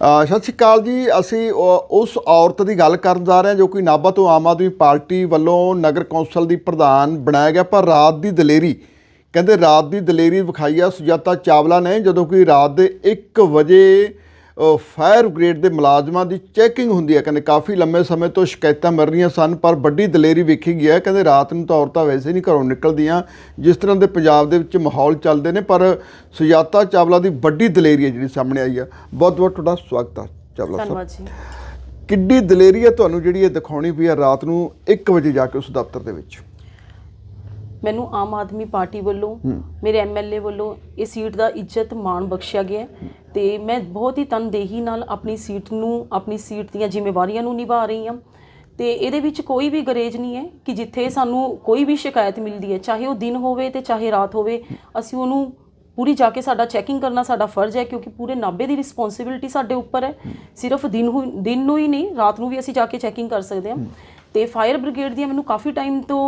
ਸਤਿ ਸ਼੍ਰੀ ਅਕਾਲ ਜੀ। ਅਸੀਂ ਉਸ ਔਰਤ ਦੀ ਗੱਲ ਕਰਨ ਜਾ ਰਹੇ ਹਾਂ ਜੋ ਕਿ ਨਾਭਾ ਤੋਂ ਆਮ ਆਦਮੀ ਪਾਰਟੀ ਵੱਲੋਂ ਨਗਰ ਕੌਂਸਲ ਦੀ ਪ੍ਰਧਾਨ ਬਣਾਇਆ ਗਿਆ, ਪਰ ਰਾਤ ਦੀ ਦਲੇਰੀ, ਕਹਿੰਦੇ ਰਾਤ ਦੀ ਦਲੇਰੀ ਵਿਖਾਈ ਆ। ਸੁਜਾਤਾ ਚਾਵਲਾ ਨੇ ਜਦੋਂ ਕਿ ਰਾਤ ਦੇ 1 ਵਜੇ ਫਾਇਰ ਬ੍ਰਿਗੇਡ ਦੇ ਮੁਲਾਜ਼ਮਾਂ ਦੀ ਚੈਕਿੰਗ ਹੁੰਦੀ ਹੈ। ਕਹਿੰਦੇ ਕਾਫੀ ਲੰਮੇ ਸਮੇਂ ਤੋਂ ਸ਼ਿਕਾਇਤਾਂ ਮਿਲ ਰਹੀਆਂ ਸਨ ਪਰ ਵੱਡੀ ਦਲੇਰੀ ਵੇਖੀ ਗਈ ਹੈ। ਕਹਿੰਦੇ ਰਾਤ ਨੂੰ ਤਾਂ ਔਰਤਾਂ ਵੈਸੇ ਨਹੀਂ ਘਰੋਂ ਨਿਕਲਦੀਆਂ ਜਿਸ ਤਰ੍ਹਾਂ ਦੇ ਪੰਜਾਬ ਦੇ ਵਿੱਚ ਮਾਹੌਲ ਚੱਲਦੇ ਨੇ ਪਰ ਸੁਜਾਤਾ ਚਾਵਲਾ ਦੀ ਵੱਡੀ ਦਲੇਰੀ ਹੈ ਜਿਹੜੀ ਸਾਹਮਣੇ ਆਈ ਹੈ। ਬਹੁਤ ਬਹੁਤ ਤੁਹਾਡਾ ਸਵਾਗਤ ਹੈ ਚਾਵਲਾ ਸਾਹਿਬ। ਕਿੱਡੀ ਦਲੇਰੀ ਹੈ ਤੁਹਾਨੂੰ ਜਿਹੜੀ ਇਹ ਦਿਖਾਉਣੀ ਪਈ ਹੈ ਰਾਤ ਨੂੰ 1 ਵਜੇ ਜਾ ਕੇ ਉਸ ਦਫ਼ਤਰ ਦੇ ਵਿੱਚ। ਮੈਨੂੰ ਆਮ ਆਦਮੀ ਪਾਰਟੀ ਵੱਲੋਂ ਮੇਰੇ ਐਮਐਲਏ ਵੱਲੋਂ ਇਹ ਸੀਟ ਦਾ ਇੱਜ਼ਤ ਮਾਣ ਬਖਸ਼ਿਆ ਗਿਆ ਤੇ ਮੈਂ ਬਹੁਤ ਹੀ ਤਨਦੇਹੀ ਨਾਲ ਆਪਣੀ ਸੀਟ ਨੂੰ ਆਪਣੀ ਸੀਟ ਦੀਆਂ ਜ਼ਿੰਮੇਵਾਰੀਆਂ ਨੂੰ ਨਿਭਾ ਰਹੀ ਹਾਂ। ਤੇ ਇਹਦੇ ਵਿੱਚ ਕੋਈ ਵੀ ਗਰੇਜ ਨਹੀਂ ਹੈ ਕਿ ਜਿੱਥੇ ਸਾਨੂੰ ਕੋਈ ਵੀ ਸ਼ਿਕਾਇਤ ਮਿਲਦੀ ਹੈ ਚਾਹੇ ਉਹ ਦਿਨ ਹੋਵੇ ਤੇ ਚਾਹੇ ਰਾਤ ਹੋਵੇ ਅਸੀਂ ਉਹਨੂੰ ਪੂਰੀ ਜਾ ਕੇ ਸਾਡਾ ਚੈਕਿੰਗ ਕਰਨਾ ਸਾਡਾ ਫਰਜ਼ ਹੈ ਕਿਉਂਕਿ ਪੂਰੇ ਨਾਭੇ ਦੀ ਰਿਸਪੌਂਸਿਬਿਲਟੀ ਸਾਡੇ ਉੱਪਰ ਹੈ। ਸਿਰਫ ਦਿਨ ਦਿਨ ਨੂੰ ਹੀ ਨਹੀਂ ਰਾਤ ਨੂੰ ਵੀ ਅਸੀਂ ਜਾ ਕੇ ਚੈਕਿੰਗ ਕਰ ਸਕਦੇ ਹਾਂ। ਤੇ ਫਾਇਰ ਬ੍ਰਿਗੇਡ ਦੀਆਂ ਮੈਨੂੰ ਕਾਫੀ ਟਾਈਮ ਤੋਂ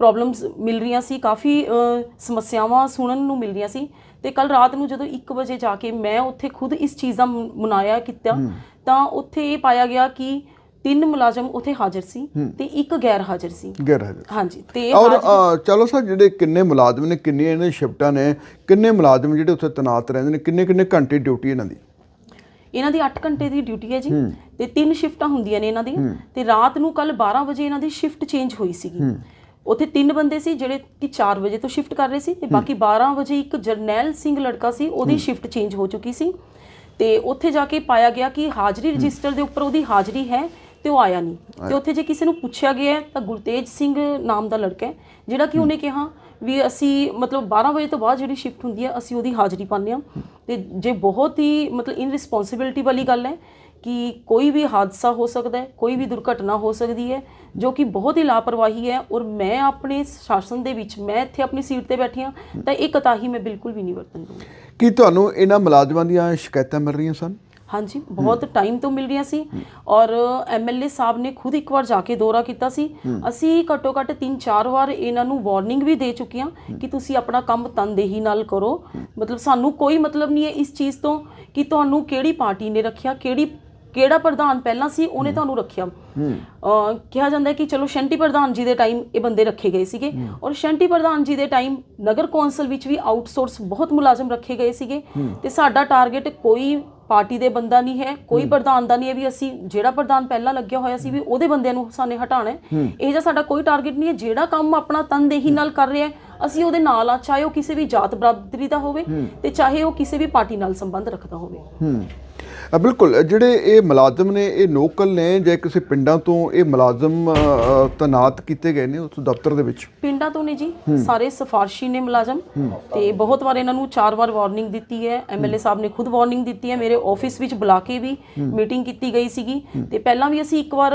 ਪ੍ਰੋਬਲਮਸ ਮਿਲ ਰਹੀਆਂ ਸੀ ਕਾਫੀ ਸਮੱਸਿਆਵਾਂ ਸੁਣਨ ਨੂੰ ਮਿਲ ਰਹੀਆਂ ਸੀ। ਤੇ ਕੱਲ ਰਾਤ ਨੂੰ ਜਦੋਂ 1 ਵਜੇ ਜਾ ਕੇ ਮੈਂ ਉੱਥੇ ਖੁਦ ਇਸ ਚੀਜ਼ ਦਾ ਮੁਨਾਇਆ ਕੀਤਾ ਤਾਂ ਉੱਥੇ ਇਹ ਪਾਇਆ ਗਿਆ ਕਿ ਤਿੰਨ ਮੁਲਾਜ਼ਮ ਉੱਥੇ ਹਾਜ਼ਰ ਸੀ ਤੇ ਇੱਕ ਗੈਰ ਹਾਜ਼ਰ ਸੀ। ਗੈਰ ਹਾਜ਼ਰ ਹਾਂਜੀ ਤੇ ਔਰ ਚਲੋ ਸਰ ਜਿਹੜੇ ਕਿੰਨੇ ਮੁਲਾਜ਼ਮ ਨੇ ਕਿੰਨੀਆਂ ਇਹਨਾਂ ਦੀ ਸ਼ਿਫਟਾਂ ਨੇ ਕਿੰਨੇ ਮੁਲਾਜ਼ਮ ਜਿਹੜੇ ਉੱਥੇ ਤੈਨਾਤ ਰਹਿੰਦੇ ਨੇ ਕਿੰਨੇ ਕਿੰਨੇ ਘੰਟੇ ਡਿਊਟੀ ਇਹਨਾਂ ਦੀ? ਇਹਨਾਂ ਦੀ 8 ਘੰਟੇ ਦੀ ਡਿਊਟੀ ਹੈ ਜੀ। ਤੇ ਤਿੰਨ ਸ਼ਿਫਟਾਂ ਹੁੰਦੀਆਂ ਨੇ ਇਹਨਾਂ ਦੀਆਂ। ਤੇ ਰਾਤ ਨੂੰ ਕੱਲ 12 ਵਜੇ ਇਹਨਾਂ ਦੀ ਸ਼ਿਫਟ ਚੇਂਜ ਹੋਈ ਸੀਗੀ। ਉੱਥੇ ਤਿੰਨ ਬੰਦੇ ਸੀ ਜਿਹੜੇ ਕਿ 4 ਵਜੇ ਤੋਂ ਸ਼ਿਫਟ ਕਰ ਰਹੇ ਸੀ ਤੇ ਬਾਕੀ 12 ਵਜੇ ਇੱਕ ਜਰਨੈਲ ਸਿੰਘ ਲੜਕਾ ਸੀ ਉਹਦੀ ਸ਼ਿਫਟ ਚੇਂਜ ਹੋ ਚੁੱਕੀ ਸੀ। ਤੇ ਉੱਥੇ ਜਾ ਕੇ ਪਾਇਆ ਗਿਆ ਕਿ ਹਾਜ਼ਰੀ ਰਜਿਸਟਰ ਦੇ ਉੱਪਰ ਉਹਦੀ ਹਾਜ਼ਰੀ ਹੈ ਤੇ ਉਹ ਆਇਆ ਨਹੀਂ। ਤੇ ਉੱਥੇ ਜੇ ਕਿਸੇ ਨੂੰ ਪੁੱਛਿਆ ਗਿਆ ਤਾਂ ਗੁਰਤੇਜ ਸਿੰਘ ਨਾਮ ਦਾ ਲੜਕਾ ਹੈ ਜਿਹੜਾ ਕਿ ਉਹਨੇ ਕਿਹਾ ਵੀ ਅਸੀਂ ਮਤਲਬ 12 ਵਜੇ ਤੋਂ ਬਾਅਦ ਜਿਹੜੀ ਸ਼ਿਫਟ ਹੁੰਦੀ ਹੈ ਅਸੀਂ ਉਹਦੀ ਹਾਜ਼ਰੀ ਪਾਉਂਦੇ ਹਾਂ। ਤੇ ਜੇ ਬਹੁਤ ਹੀ ਮਤਲਬ ਇਨਰਿਸਪੌਂਸਿਬਿਲਟੀ ਵਾਲੀ ਗੱਲ ਹੈ ਕਿ ਕੋਈ ਵੀ ਹਾਦਸਾ ਹੋ ਸਕਦਾ ਹੈ ਕੋਈ ਵੀ ਦੁਰਘਟਨਾ ਹੋ ਸਕਦੀ ਹੈ ਜੋ ਕਿ ਬਹੁਤ ਹੀ ਲਾਪਰਵਾਹੀ ਹੈ ਔਰ ਮੈਂ ਆਪਣੇ ਸ਼ਾਸਨ ਦੇ ਵਿੱਚ ਮੈਂ ਇੱਥੇ ਆਪਣੀ ਸੀਟ ਤੇ ਬੈਠੀ ਹਾਂ ਤਾਂ ਇਹ ਕਤਾਹੀ ਮੈਂ ਬਿਲਕੁਲ ਵੀ ਨਹੀਂ ਵਰਤਣ ਦੂੰਗੀ ਕੀ ਤੁਹਾਨੂੰ ਇਹਨਾਂ ਮੁਲਾਜ਼ਮਾਂ ਦੀਆਂ ਸ਼ਿਕਾਇਤਾਂ ਮਿਲ ਰਹੀਆਂ ਸਨ? ਹਾਂਜੀ ਬਹੁਤ ਟਾਈਮ ਤੋਂ ਮਿਲ ਰਹੀਆਂ ਸੀ ਔਰ ਐਮਐਲਏ ਸਾਹਿਬ ਨੇ ਖੁਦ ਇੱਕ ਵਾਰ ਜਾ ਕੇ ਦੌਰਾ ਕੀਤਾ ਸੀ। ਅਸੀਂ ਘੱਟੋ ਘੱਟ 3-4 ਵਾਰ ਇਹਨਾਂ ਨੂੰ ਵਾਰਨਿੰਗ ਵੀ ਦੇ ਚੁੱਕੀਆਂ ਕਿ ਤੁਸੀਂ ਆਪਣਾ ਕੰਮ ਤਨਦੇਹੀ ਨਾਲ ਕਰੋ। ਮਤਲਬ ਸਾਨੂੰ ਕੋਈ ਮਤਲਬ ਨਹੀਂ ਹੈ ਇਸ ਚੀਜ਼ ਤੋਂ ਕਿ ਤੁਹਾਨੂੰ ਕਿਹੜੀ ਪਾਰਟੀ ਨੇ ਰੱਖਿਆ ਕਿਹੜੀ ਕਿਹੜਾ ਪ੍ਰਧਾਨ ਪਹਿਲਾਂ ਸੀ ਉਹਨੇ ਤੁਹਾਨੂੰ ਰੱਖਿਆ। ਕਿਹਾ ਜਾਂਦਾ ਹੈ ਕਿ ਚਲੋ ਸ਼ੰਟੀ ਪ੍ਰਧਾਨ ਜੀ ਦੇ ਟਾਈਮ ਇਹ ਬੰਦੇ ਰੱਖੇ ਗਏ ਸੀਗੇ ਔਰ ਸ਼ੰਟੀ ਪ੍ਰਧਾਨ ਜੀ ਦੇ ਟਾਈਮ ਨਗਰ ਕੌਂਸਲ ਵਿੱਚ ਵੀ ਆਊਟਸੋਰਸ ਬਹੁਤ ਮੁਲਾਜ਼ਮ ਰੱਖੇ ਗਏ ਸੀਗੇ ਤੇ ਸਾਡਾ ਟਾਰਗੇਟ ਕੋਈ ਪਾਰਟੀ ਦੇ ਬੰਦਾ ਨਹੀਂ ਹੈ ਕੋਈ ਪ੍ਰਧਾਨ ਦਾ ਨਹੀਂ ਹੈ ਵੀ ਅਸੀਂ ਜਿਹੜਾ ਪ੍ਰਧਾਨ ਪਹਿਲਾਂ ਲੱਗਿਆ ਹੋਇਆ ਸੀ ਵੀ ਉਹਦੇ ਬੰਦਿਆਂ ਨੂੰ ਸਾਨੇ ਹਟਾਣਾ ਹੈ। ਇਹ ਜਿਹਾ ਸਾਡਾ ਕੋਈ ਟਾਰਗੇਟ ਨਹੀਂ ਹੈ ਜਿਹੜਾ ਕੰਮ ਆਪਣਾ ਤਨਦੇਹੀ ਨਾਲ ਕਰ ਰਿਹਾ ਅਸੀਂ ਉਹਦੇ ਨਾਲ ਆ ਚਾਹੇ ਉਹ ਕਿਸੇ ਵੀ ਜਾਤ ਬਰਾਦਰੀ ਦਾ ਹੋਵੇ ਤੇ ਚਾਹੇ ਉਹ ਕਿਸੇ ਵੀ ਪਾਰਟੀ ਨਾਲ ਸੰਬੰਧ ਰੱਖਦਾ ਹੋਵੇ। ਬਿਲਕੁਲ ਜਿਹੜੇ ਇਹ ਮੁਲਾਜ਼ਮ ਨੇ ਇਹ ਲੋਕਲ ਨੇ ਜਾਂ ਕਿਸੇ ਪਿੰਡਾਂ ਤੋਂ ਇਹ ਮੁਲਾਜ਼ਮ ਤੈਨਾਤ ਕੀਤੇ ਗਏ ਨੇ ਉਸ ਦਫ਼ਤਰ ਦੇ ਵਿੱਚ? ਪਿੰਡਾਂ ਤੋਂ ਨੇ ਜੀ ਸਾਰੇ ਸਫਾਰਸ਼ੀ ਨੇ ਮੁਲਾਜ਼ਮ। ਤੇ ਬਹੁਤ ਵਾਰ ਇਹਨਾਂ ਨੂੰ ਚਾਰ ਵਾਰ ਵਾਰਨਿੰਗ ਦਿੱਤੀ ਹੈ। ਐਮਐਲਏ ਸਾਹਿਬ ਨੇ ਖੁਦ ਵਾਰਨਿੰਗ ਦਿੱਤੀ ਹੈ। ਮੇਰੇ ਆਫਿਸ ਵਿੱਚ ਬੁਲਾ ਕੇ ਵੀ ਮੀਟਿੰਗ ਕੀਤੀ ਗਈ ਸੀਗੀ। ਤੇ ਪਹਿਲਾਂ ਵੀ ਅਸੀਂ ਇੱਕ ਵਾਰ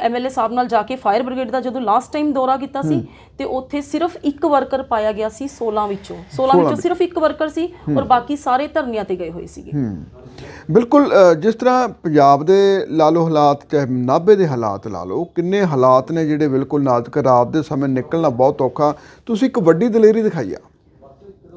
ਐਮਐਲਏ ਸਾਹਿਬ ਨਾਲ ਜਾ ਕੇ ਫਾਇਰ ਬ੍ਰਿਗੇਡ ਦਾ ਜਦੋਂ ਲਾਸਟ ਟਾਈਮ ਦੌਰਾ ਕੀਤਾ ਸੀ ਤੇ ਉੱਥੇ ਸਿਰਫ ਇੱਕ ਵਰਕਰ ਪਾਇਆ ਗਿਆ ਸੀ 16 ਵਿੱਚੋਂ। 16 ਵਿੱਚੋਂ ਸਿਰਫ ਇੱਕ ਵਰਕਰ ਸੀ ਔਰ ਬਾਕੀ ਸਾਰੇ ਧਰਨਿਆਂ ਤੇ ਗਏ ਹੋਏ ਸੀਗੇ। ਬਿਲਕੁਲ ਜਿਸ ਤਰ੍ਹਾਂ ਪੰਜਾਬ ਦੇ ਲਾ ਲਓ ਹਾਲਾਤ ਚਾਹੇ ਨਾਭੇ ਦੇ ਹਾਲਾਤ ਲਾ ਲਓ ਕਿੰਨੇ ਹਾਲਾਤ ਨੇ ਜਿਹੜੇ ਬਿਲਕੁਲ ਨਾਜ਼ੁਕ ਰਾਤ ਦੇ ਸਮੇਂ ਨਿਕਲਣਾ ਬਹੁਤ ਔਖਾ। ਤੁਸੀਂ ਇੱਕ ਵੱਡੀ ਦਲੇਰੀ ਦਿਖਾਈ ਆ।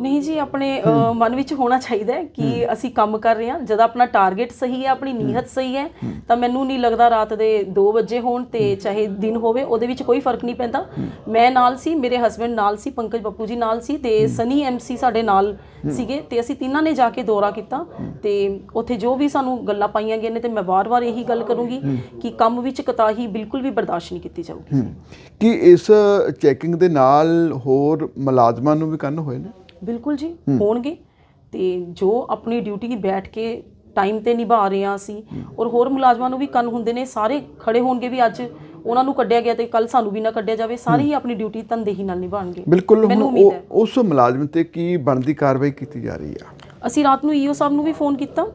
ਨਹੀਂ ਜੀ ਆਪਣੇ ਅ, ਮਨ ਵਿੱਚ ਹੋਣਾ ਚਾਹੀਦਾ ਹੈ ਕਿ ਅਸੀਂ ਕੰਮ ਕਰ ਰਹੇ ਹਾਂ। ਜਦ ਆਪਣਾ ਟਾਰਗੇਟ ਸਹੀ ਹੈ ਆਪਣੀ ਨੀਅਤ ਸਹੀ ਹੈ ਤਾਂ ਮੈਨੂੰ ਨਹੀਂ ਲੱਗਦਾ ਰਾਤ ਦੇ 2 ਵਜੇ ਹੋਣ ਤੇ ਚਾਹੇ ਦਿਨ ਹੋਵੇ ਉਹਦੇ ਵਿੱਚ ਕੋਈ ਫ਼ਰਕ ਨਹੀਂ ਪੈਂਦਾ। ਮੈਂ ਨਾਲ ਸੀ ਮੇਰੇ ਹਸਬੰਡ ਨਾਲ ਸੀ ਪੰਕਜ ਬੱਪੂ ਜੀ ਨਾਲ ਸੀ ਤੇ ਸਨੀ ਐਮਸੀ ਸਾਡੇ ਨਾਲ ਸੀਗੇ ਤੇ ਅਸੀਂ ਤਿੰਨਾਂ ਨੇ ਜਾ ਕੇ ਦੌਰਾ ਕੀਤਾ ਤੇ ਉੱਥੇ ਜੋ ਵੀ ਸਾਨੂੰ ਗੱਲਾਂ ਪਾਈਆਂ ਗਈਆਂ ਨੇ ਤੇ ਮੈਂ ਵਾਰ-ਵਾਰ ਇਹੀ ਗੱਲ ਕਰੂੰਗੀ ਕਿ ਕੰਮ ਵਿੱਚ ਕਤਾਹੀ ਬਿਲਕੁਲ ਵੀ ਬਰਦਾਸ਼ਤ ਨਹੀਂ ਕੀਤੀ ਜਾਊਗੀ। ਕੀ ਇਸ ਚੈਕਿੰਗ ਦੇ ਨਾਲ ਹੋਰ ਮੁਲਾਜ਼ਮਾਂ ਨੂੰ ਵੀ ਕੰਨ ਹੋਏ ਨੇ? ਬਿਲਕੁਲ ਜੀ ਹੋਣਗੇ। ਤੇ ਜੋ ਆਪਣੀ ਡਿਊਟੀ ਬੈਠ ਕੇ ਟਾਈਮ ਤੇ ਨਿਭਾ ਰਹੇ ਹਾਂ ਅਸੀਂ ਔਰ ਹੋਰ ਮੁਲਾਜ਼ਮਾਂ ਨੂੰ ਵੀ ਕੰਨ ਹੁੰਦੇ ਨੇ ਸਾਰੇ ਖੜੇ ਹੋਣਗੇ ਵੀ ਅੱਜ ਉਹਨਾਂ ਨੂੰ ਕੱਢਿਆ ਗਿਆ ਤੇ ਕੱਲ ਸਾਨੂੰ ਵੀ ਨਾ ਕੱਢਿਆ ਜਾਵੇ ਸਾਰੇ ਹੀ। ਆਪਣੀ ਡਿਊਟੀ ਤਨਦੇਹੀ ਨਾਲ ਨਿਭਾਉਣਗੇ। ਬਿਲਕੁਲ ਹੁਣ ਉਸ ਮੁਲਾਜ਼ਮ ਤੇ ਕੀ ਬਣਦੀ ਕਾਰਵਾਈ ਕੀਤੀ ਜਾ ਰਹੀ ਆ? ਅਸੀਂ ਰਾਤ ਨੂੰ ਈਓ ਸਾਹਿਬ ਨੂੰ ਵੀ ਫੋਨ ਕੀਤਾ।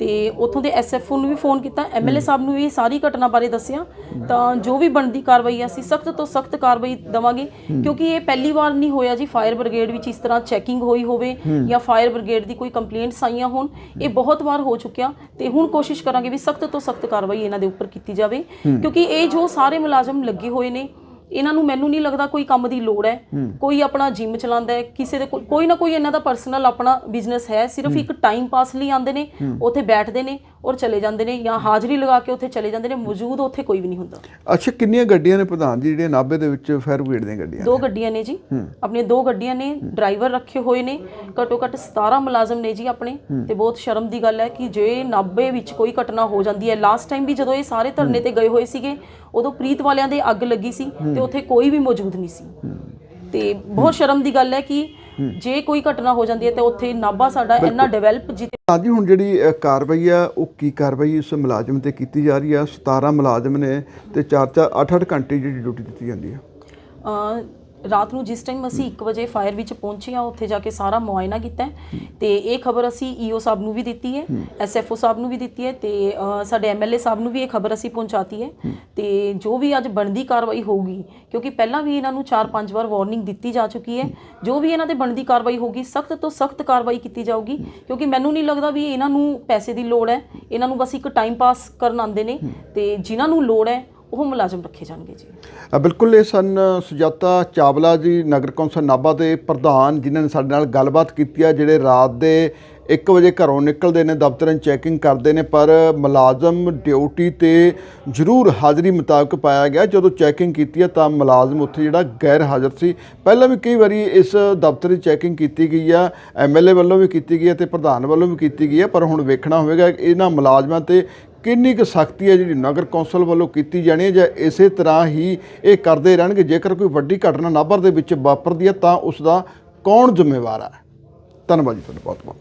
ਤੇ ਉਥੋਂ ਦੇ ਐਸਐਫਓ ਨੂੰ ਵੀ ਫੋਨ ਕੀਤਾ ਐਮਐਲਏ ਸਾਹਿਬ ਨੂੰ ਵੀ ਇਹ ਸਾਰੀ ਘਟਨਾ ਬਾਰੇ ਦੱਸਿਆ ਤਾਂ ਜੋ ਵੀ ਬਣਦੀ ਕਾਰਵਾਈ ਅਸੀਂ ਸਖਤ ਤੋਂ ਸਖਤ ਕਾਰਵਾਈ ਦਵਾਂਗੇ ਕਿਉਂਕਿ ਇਹ ਪਹਿਲੀ ਵਾਰ ਨਹੀਂ ਹੋਇਆ ਜੀ ਫਾਇਰ ਬ੍ਰਿਗੇਡ ਵਿੱਚ ਇਸ ਤਰ੍ਹਾਂ ਚੈਕਿੰਗ ਹੋਈ ਹੋਵੇ ਜਾਂ ਫਾਇਰ ਬ੍ਰਿਗੇਡ ਦੀ ਕੋਈ ਕੰਪਲੇਂਟਸ ਆਈਆਂ ਹੋਣ ਇਹ ਬਹੁਤ ਵਾਰ ਹੋ ਚੁੱਕਿਆ ਤੇ ਹੁਣ ਕੋਸ਼ਿਸ਼ ਕਰਾਂਗੇ ਵੀ ਸਖਤ ਤੋਂ ਸਖਤ ਕਾਰਵਾਈ ਇਹਨਾਂ ਦੇ ਉੱਪਰ ਕੀਤੀ ਜਾਵੇ ਕਿਉਂਕਿ ਇਹ ਜੋ ਸਾਰੇ ਮੁਲਾਜ਼ਮ ਲੱਗੇ ਹੋਏ ਨੇ ਇਹਨਾਂ ਨੂੰ ਮੈਨੂੰ ਨਹੀਂ ਲੱਗਦਾ ਕੋਈ ਕੰਮ ਦੀ ਲੋੜ ਹੈ। ਕੋਈ ਆਪਣਾ ਜਿਮ ਚਲਾਉਂਦਾ ਹੈ ਕਿਸੇ ਦੇ ਕੋਲ ਕੋਈ ਨਾ ਕੋਈ ਇਹਨਾਂ ਦਾ ਪਰਸਨਲ ਆਪਣਾ ਬਿਜ਼ਨਸ ਹੈ। ਸਿਰਫ ਇੱਕ ਟਾਈਮ ਪਾਸ ਲਈ ਆਉਂਦੇ ਨੇ ਉੱਥੇ ਬੈਠਦੇ ਨੇ। ਔਰ ਚਲੇ ਜਾਂਦੇ ਨੇ ਜਾਂ ਹਾਜ਼ਰੀ ਲਗਾ ਕੇ ਉੱਥੇ ਚਲੇ ਜਾਂਦੇ ਨੇ ਮੌਜੂਦ ਉੱਥੇ ਕੋਈ ਵੀ ਨਹੀਂ ਹੁੰਦਾ। ਅੱਛਾ ਕਿੰਨੀਆਂ ਗੱਡੀਆਂ ਨੇ ਪ੍ਰਧਾਨ ਜੀ ਜਿਹੜੀਆਂ ਨਾਭੇ ਦੇ ਵਿੱਚ ਫਾਇਰ ਬ੍ਰਿਗੇਡ ਦੀਆਂ ਗੱਡੀਆਂ ਦੋ ਗੱਡੀਆਂ ਨੇ ਜੀ। ਆਪਣੀਆਂ ਦੋ ਗੱਡੀਆਂ ਨੇ ਡਰਾਈਵਰ ਰੱਖੇ ਹੋਏ ਨੇ। ਘੱਟੋ ਘੱਟ 17 ਮੁਲਾਜ਼ਮ ਨੇ ਜੀ ਆਪਣੇ। ਤੇ ਬਹੁਤ ਸ਼ਰਮ ਦੀ ਗੱਲ ਹੈ ਕਿ ਜੇ ਨਾਭੇ ਵਿੱਚ ਕੋਈ ਘਟਨਾ ਹੋ ਜਾਂਦੀ ਹੈ ਲਾਸਟ ਟਾਈਮ ਵੀ ਜਦੋਂ ਇਹ ਸਾਰੇ ਧਰਨੇ ਤੇ ਗਏ ਹੋਏ ਸੀਗੇ ਉਦੋਂ ਪ੍ਰੀਤ ਵਾਲਿਆਂ ਦੇ ਅੱਗ ਲੱਗੀ ਸੀ ਤੇ ਉੱਥੇ ਕੋਈ ਵੀ ਮੌਜੂਦ ਨਹੀਂ ਸੀ। ਤੇ ਬਹੁਤ ਸ਼ਰਮ ਦੀ ਗੱਲ ਹੈ ਕਿ ਜੇ ਕੋਈ ਘਟਨਾ ਹੋ ਜਾਂਦੀ ਹੈ ਤੇ ਉੱਥੇ ਨਾਭਾ ਸਾਡਾ ਇੰਨਾ ਡਿਵੈਲਪ ਜਿੱਥੇ ਹਾਂਜੀ ਹੁਣ ਜਿਹੜੀ ਕਾਰਵਾਈ ਆ ਉਹ ਕੀ ਕਾਰਵਾਈ ਇਸ ਮੁਲਾਜ਼ਮ ਤੇ ਕੀਤੀ ਜਾ ਰਹੀ ਆ? 17 ਮੁਲਾਜ਼ਮ ਨੇ ਤੇ 4-4 8-8 ਘੰਟੇ ਜਿਹੜੀ ਡਿਊਟੀ ਦਿੱਤੀ ਜਾਂਦੀ ਆ। ਰਾਤ ਨੂੰ ਜਿਸ ਟਾਈਮ ਅਸੀਂ 1 ਵਜੇ ਫਾਇਰ ਵਿੱਚ ਪਹੁੰਚੇ ਆ ਉੱਥੇ ਜਾ ਕੇ ਸਾਰਾ ਮੁਆਇਨਾ ਕੀਤਾ ਹੈ ਤੇ ਇਹ ਖਬਰ ਅਸੀਂ ਈਓ ਸਾਹਿਬ ਨੂੰ ਵੀ ਦਿੱਤੀ ਹੈ ਐਸਐਫਓ ਸਾਹਿਬ ਨੂੰ ਵੀ ਦਿੱਤੀ ਹੈ ਤੇ ਅ, ਸਾਡੇ ਐਮਐਲਏ ਸਾਹਿਬ ਨੂੰ ਵੀ ਇਹ ਖਬਰ ਅਸੀਂ ਪਹੁੰਚਾਤੀ ਹੈ ਤੇ ਜੋ ਵੀ ਅੱਜ ਬਣਦੀ ਕਾਰਵਾਈ ਹੋਊਗੀ ਕਿਉਂਕਿ ਪਹਿਲਾਂ ਵੀ ਇਹਨਾਂ ਨੂੰ 4-5 ਵਾਰ ਵਾਰਨਿੰਗ ਦਿੱਤੀ ਜਾ ਚੁੱਕੀ ਹੈ ਜੋ ਵੀ ਇਹਨਾਂ ਤੇ ਬਣਦੀ ਕਾਰਵਾਈ ਹੋਊਗੀ ਸਖਤ ਤੋਂ ਸਖਤ ਕਾਰਵਾਈ ਕੀਤੀ ਜਾਊਗੀ ਕਿਉਂਕਿ ਮੈਨੂੰ ਨਹੀਂ ਲੱਗਦਾ ਵੀ ਇਹਨਾਂ ਨੂੰ ਪੈਸੇ ਦੀ ਲੋੜ ਹੈ ਇਹਨਾਂ ਨੂੰ ਬਸ ਇੱਕ ਟਾਈਮ ਪਾਸ ਕਰਨ ਆਉਂਦੇ ਨੇ ਤੇ ਜਿਨ੍ਹਾਂ ਨੂੰ ਲੋੜ ਹੈ ਉਹ ਮੁਲਾਜ਼ਮ ਰੱਖੇ ਜਾਣਗੇ ਜੀ। ਬਿਲਕੁਲ, ਇਹ ਸਨ ਸੁਜਾਤਾ ਚਾਵਲਾ ਜੀ, ਨਗਰ ਕੌਂਸਲ ਨਾਭਾ ਦੇ ਪ੍ਰਧਾਨ, ਜਿਨ੍ਹਾਂ ਨੇ ਸਾਡੇ ਨਾਲ ਗੱਲਬਾਤ ਕੀਤੀ ਆ ਜਿਹੜੇ ਰਾਤ ਦੇ 1 ਵਜੇ ਘਰੋਂ ਨਿਕਲਦੇ ਨੇ, ਦਫ਼ਤਰਾਂ ਚੈਕਿੰਗ ਕਰਦੇ ਨੇ, ਪਰ ਮੁਲਾਜ਼ਮ ਡਿਊਟੀ ਤੇ ਜ਼ਰੂਰ ਹਾਜ਼ਰੀ ਮੁਤਾਬਕ ਪਾਇਆ ਗਿਆ। ਜਦੋਂ ਚੈਕਿੰਗ ਕੀਤੀ ਹੈ, ਤਾਂ ਮੁਲਾਜ਼ਮ ਉੱਥੇ ਜਿਹੜਾ ਗੈਰ ਹਾਜ਼ਰ ਸੀ। ਪਹਿਲਾਂ ਵੀ ਕਈ ਵਾਰੀ ਇਸ ਦਫ਼ਤਰ ਦੀ ਚੈਕਿੰਗ ਕੀਤੀ ਗਈ ਆ ਐਮਐਲਏ ਵੱਲੋਂ ਵੀ ਕੀਤੀ ਗਈ ਹੈ ਤੇ ਪ੍ਰਧਾਨ ਵੱਲੋਂ ਵੀ ਕੀਤੀ ਗਈ ਹੈ ਪਰ ਹੁਣ ਵੇਖਣਾ ਹੋਵੇਗਾ ਇਹਨਾਂ ਮੁਲਾਜ਼ਮਾਂ ਤੇ ਕਿੰਨੀ ਕੁ ਸਖਤੀ ਹੈ ਜਿਹੜੀ ਨਗਰ ਕੌਂਸਲ ਵੱਲੋਂ ਕੀਤੀ ਜਾਣੀ ਹੈ? ਜਾਂ ਇਸੇ ਤਰ੍ਹਾਂ ਹੀ ਇਹ ਕਰਦੇ ਰਹਿਣਗੇ? ਜੇਕਰ ਕੋਈ ਵੱਡੀ ਘਟਨਾ ਨਾਭਰ ਦੇ ਵਿੱਚ ਵਾਪਰਦੀ ਹੈ, ਤਾਂ ਉਸ ਦਾ ਕੌਣ ਜ਼ਿੰਮੇਵਾਰ ਹੈ? ਧੰਨਵਾਦ ਜੀ ਤੁਹਾਡਾ ਬਹੁਤ ਬਹੁਤ